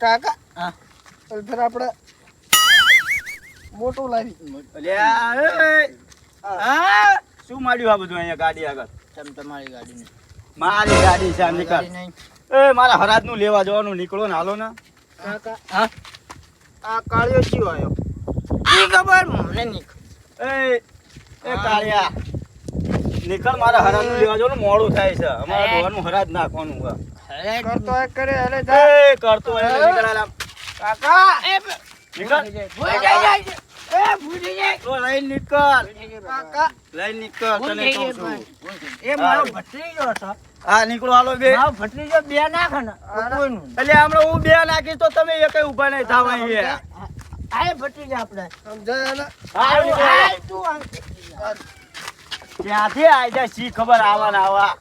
કાકા? હા. હવે આપણે મોટું લાવી. અલ્યા, હા? શું માડ્યું આ બધું અહીંયા ગાડી આગળ? તમ તમારી ગાડી નહીં. મારી ગાડી છે આમ નીકળ. નહીં. એ મારા હરાજનું લેવા જવાનું નીકળો ને હાલો ને. કાકા હા? આ કાળિયો ચિયો આવ્યો એ ખબર? મને નહીં એ એ કાળિયા. નીકળ મારા હરાજનું લેવા જવાનું મોડું થાય છે. અમારા હે? ડોહાનું હરાજ નાખવાનું. કરતો એક કરે અરે જા. એ કરતો એટલે નીકળ આલા. કાકા! એ નીકળ. ભૂલી જાય એ ભૂલી જાય તો લઈને નીકળ. કાકા! લઈને નીકળ તને કહું છું. એ મારો ભત્રીજો છે હા નીકળો હાલો બે. મારો ભત્રીજો બે નાખ ને. એટલે હમણાં હું બે નાખીશ તો તમે એક ઊભા નહીં થાવ અહીંયા આય ભત્રીજો આપણે. સમજાય ને. તું. ક્યાંથી આઈ જાય શી ખબર આવા ને આવા.